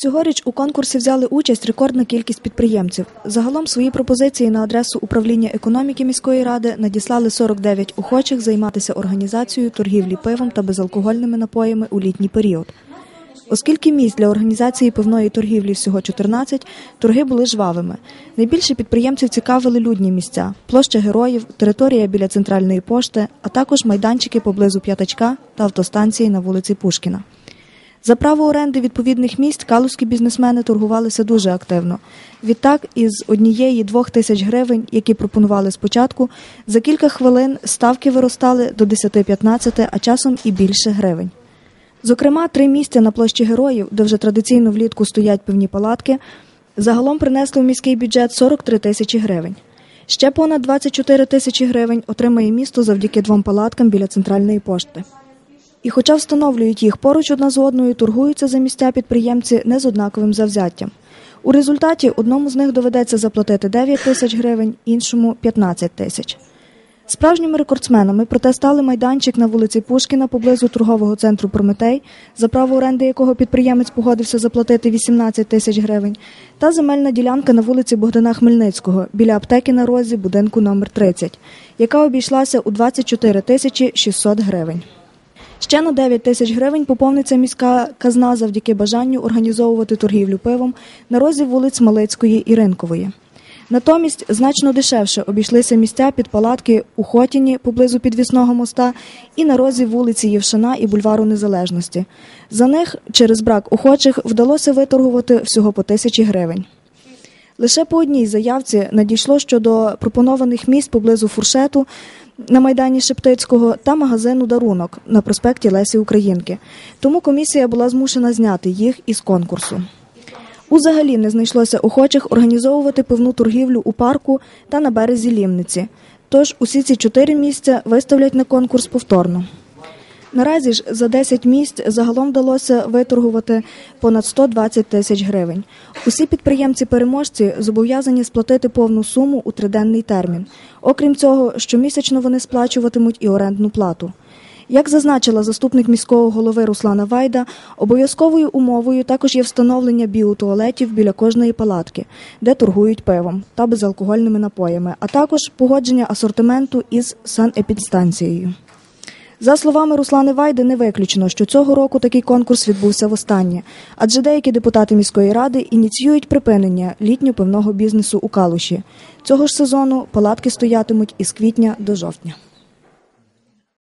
Цьогоріч у конкурсі взяли участь рекордна кількість підприємців. Загалом свої пропозиції на адресу управління економіки міської ради надіслали 49 охочих займатися організацією торгівлі пивом та безалкогольними напоями у літній період. Оскільки місць для організації пивної торгівлі всього 14, торги були жвавими. Найбільше підприємців цікавили людні місця, площа героїв, територія біля центральної пошти, а також майданчики поблизу п'ятачка та автостанції на вулиці Пушкіна. За право оренди відповідних місць калузькі бізнесмени торгувалися дуже активно. Відтак, із однієї двох тисяч гривень, які пропонували спочатку, за кілька хвилин ставки виростали до 10-15, а часом і більше гривень. Зокрема, три місця на площі героїв, де вже традиційно влітку стоять певні палатки, загалом принесли в міський бюджет 43 тисячі гривень. Ще понад 24 тисячі гривень отримає місто завдяки двом палаткам біля центральної пошти. І хоча встановлюють їх поруч одна з одною, торгуються за місця підприємці не з однаковим завзяттям. У результаті одному з них доведеться заплатити 9 тисяч гривень, іншому 15 тисяч. Справжніми рекордсменами проте стали майданчик на вулиці Пушкіна поблизу торгового центру Прометей, за право оренди якого підприємець погодився заплатити 18 тисяч гривень, та земельна ділянка на вулиці Богдана Хмельницького біля аптеки на розі будинку номер 30, яка обійшлася у 24 тисячі 600 гривень. Ще на 9 тисяч гривень поповниться міська казна завдяки бажанню організовувати торгівлю пивом на розі вулиць Малицької і Ринкової. Натомість значно дешевше обійшлися місця під палатки у Хотіні поблизу підвісного моста і на розі вулиці Євшина і бульвару Незалежності. За них через брак охочих вдалося виторгувати всього по тисячі гривень. Лише по одній заявці надійшло щодо пропонованих місць поблизу фуршету на майдані Шептицького та магазину Дарунок на проспекті Лесі Українки. Тому комісія була змушена зняти їх із конкурсу. Узагалі не знайшлося охочих організовувати пивну торгівлю у парку та на березі Лімниці. Тож усі ці чотири місця виставлять на конкурс повторно. Наразі ж за 10 місць загалом вдалося виторгувати понад 120 тисяч гривень. Усі підприємці-переможці зобов'язані сплатити повну суму у триденний термін. Окрім цього, щомісячно вони сплачуватимуть і орендну плату. Як зазначила заступник міського голови Руслана Вайда, обов'язковою умовою також є встановлення біотуалетів біля кожної палатки, де торгують пивом та безалкогольними напоями, а також погодження асортименту із санепідстанцією. За словами Руслани Вайди, не виключено, що цього року такий конкурс відбувся востаннє, адже деякі депутати міської ради ініціюють припинення літньо пивного бізнесу у Калуші. Цього ж сезону палатки стоятимуть із квітня до жовтня.